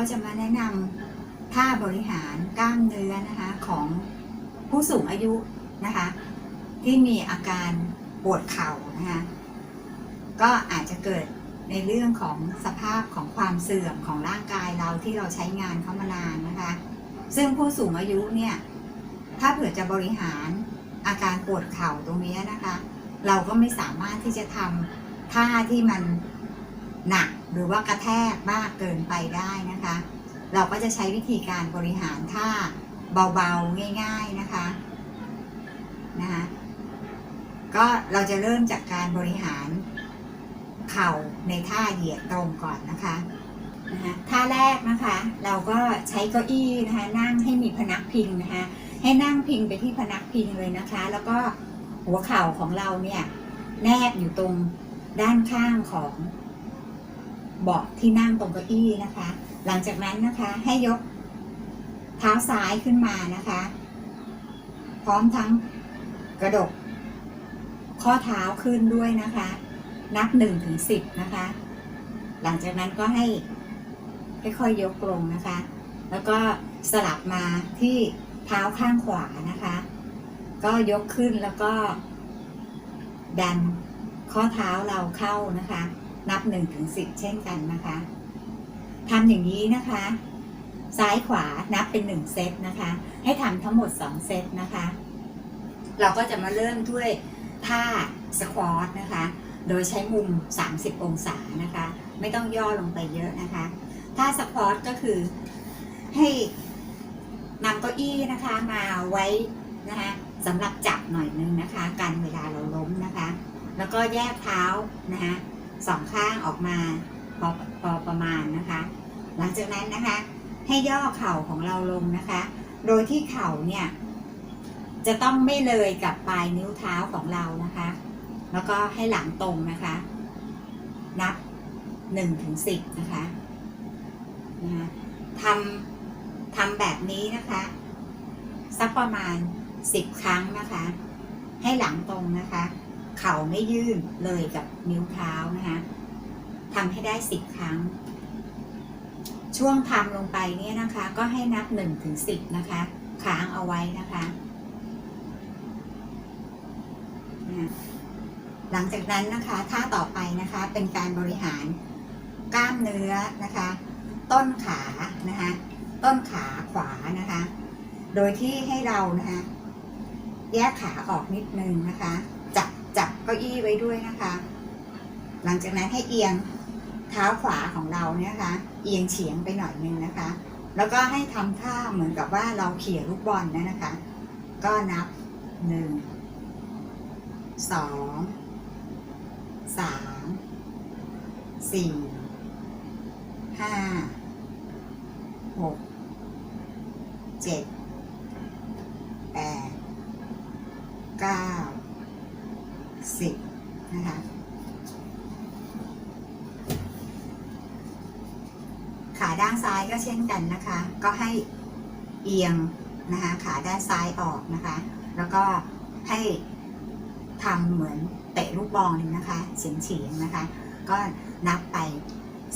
ก็จะมาแนะนำท่าบริหารกล้ามเนื้อนะคะของผู้สูงอายุนะคะ ที่มีอาการปวดเข่านะคะก็อาจจะเกิดในเรื่องของสภาพของความเสื่อมของร่างกายเราที่เราใช้งานเขามานานนะคะ ซึ่งผู้สูงอายุเนี่ยถ้าเผื่อจะบริหารอาการปวดเข่าตรงนี้นะคะ เราก็ไม่สามารถที่จะทำท่าที่มันหนัก หรือว่ากระแทกมากเกินไปได้นะคะ เราก็จะใช้วิธีการบริหารท่าเบาๆง่าย ๆนะคะนะคะก็เราจะเริ่มจากการบริหารเข่าในท่าเหยียดตรงก่อนนะคะนะคะท่าแรกนะคะ เราก็ใช้เก้าอี้นะคะนั่งให้มีพนักพิงนะคะให้นั่งพิงไปที่พนักพิงเลยนะคะ แล้วก็หัวเข่าของเราเนี่ยแนบอยู่ตรงด้านข้างของ เบาะที่นั่งตรงเก้าอี้นะคะ หลังจากนั้นนะคะให้ยกเท้าซ้ายขึ้นมานะคะ พร้อมทั้งกระดก ข้อเท้าขึ้นด้วยนะคะ นับหนึ่งถึงสิบนะคะ หลังจากนั้นก็ให้ค่อยๆยกลงนะคะ แล้วก็สลับมาที่เท้าข้างขวานะคะ ก็ยกขึ้นแล้วก็ดันข้อเท้าเราเข้านะคะ นับหนึ่งถึงสิบเช่นกันนะคะทำอย่างนี้นะคะ ซ้ายขวานับเป็นหนึ่งเซตนะคะ ให้ทำทั้งหมดสองเซตนะคะ เราก็จะมาเริ่มด้วยท่าสควอตนะคะ โดยใช้มุม 30 องศานะคะ ไม่ต้องย่อลงไปเยอะนะคะท่าสควอตก็คือให้นำเก้าอี้นะคะมาไว้นะคะสำหรับจับหน่อยนึงนะคะ กันเวลาเราล้มนะคะ แล้วก็แยกเท้านะคะ สองข้างออกมาพอพอประมาณนะคะ หลังจากนั้นนะคะ ให้ย่อเข่าของเราลงนะคะ โดยที่เข่าเนี่ยจะต้องไม่เลยกับปลายนิ้วเท้าของเรานะคะ แล้วก็ให้หลังตรงนะคะ นับหนึ่งถึงสิบนะคะนะคะทำทำแบบนี้นะคะ สักประมาณสิบครั้งนะคะ ให้หลังตรงนะคะ เข่าไม่ยื่นเลยกับนิ้วเท้านะคะทำให้ได้สิบครั้ง ช่วงทำลงไปเนี่ยนะคะ ก็ให้นับหนึ่งถึงสิบนะคะค้างเอาไว้นะคะนะหลังจากนั้นนะคะท่าต่อไปนะคะเป็นการบริหารกล้ามเนื้อนะคะ ต้นขานะคะต้นขาขวานะคะ โดยที่ให้เรานะคะแยกขาออกนิดนึงนะคะ จับเก้าอี้ไว้ด้วยนะคะ หลังจากนั้นให้เอียงเท้าขวาของเราเนี่ยนะคะเอียงเฉียงไปหน่อยนึงนะคะ แล้วก็ให้ทำท่าเหมือนกับว่าเราเขี่ยลูกบอลนะนะคะ ก็นับหนึ่งสองสามสี่ห้าหกเจ็ดแปดเก้า สิบนะคะขาด้านซ้ายก็เช่นกันนะคะ ก็ให้เอียงนะคะขาด้านซ้ายออกนะคะ แล้วก็ให้ทำเหมือนเตะลูกบอลนะคะเฉียงเฉียงๆนะคะ ก็นับไป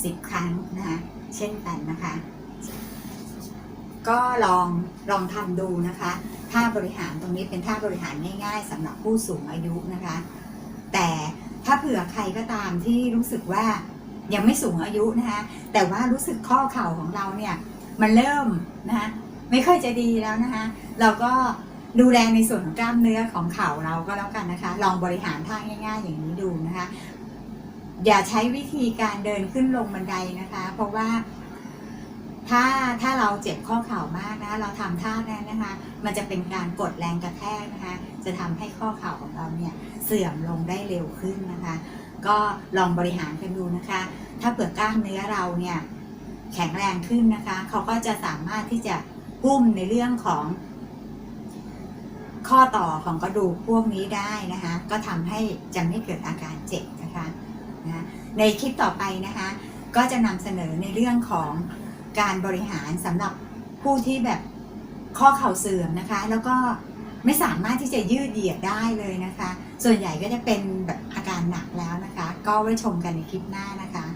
สิบครั้งนะคะเช่นกันนะคะ ก็ลองลองทำดูนะคะท่าบริหารตรงนี้เป็นท่าบริหารง่ายๆสำหรับผู้สูงอายุนะคะ แต่ถ้าเผื่อใครก็ตามที่รู้สึกว่ายังไม่สูงอายุนะคะแต่ว่ารู้สึกข้อเข่าของเราเนี่ยมันเริ่มนะคะไม่ค่อยจะดีแล้วนะคะเราก็ดูแลในส่วนของกล้ามเนื้อของเข่าเราก็แล้วกันนะคะ ลองบริหารท่าง่าย ๆ อย่างนี้ดูนะคะ อย่าใช้วิธีการเดินขึ้นลงบันไดนะคะ เพราะว่า ถ้าถ้าเราเจ็บข้อเข่ามากนะเราทำท่านั้นนะคะ มันจะเป็นการกดแรงกระแทกนะคะ จะทำให้ข้อเข่าของเราเนี่ยเสื่อมลงได้เร็วขึ้นนะคะ ก็ลองบริหารกันดูนะคะ ถ้าเปลือกกล้ามเนื้อเราเนี่ยแข็งแรงขึ้นนะคะ เขาก็จะสามารถที่จะหุ้มในเรื่องของข้อต่อของกระดูกพวกนี้ได้นะคะ ก็ทำให้จะไม่เกิดอาการเจ็บนะคะนะในคลิปต่อไปนะคะ ก็จะนำเสนอในเรื่องของ การบริหารสำหรับผู้ที่แบบข้อเข่าเสื่อมนะคะ แล้วก็ไม่สามารถที่จะยืดเหยียดได้เลยนะคะ ส่วนใหญ่ก็จะเป็นแบบอาการหนักแล้วนะคะ ก็ไว้ชมกันในคลิปหน้านะคะ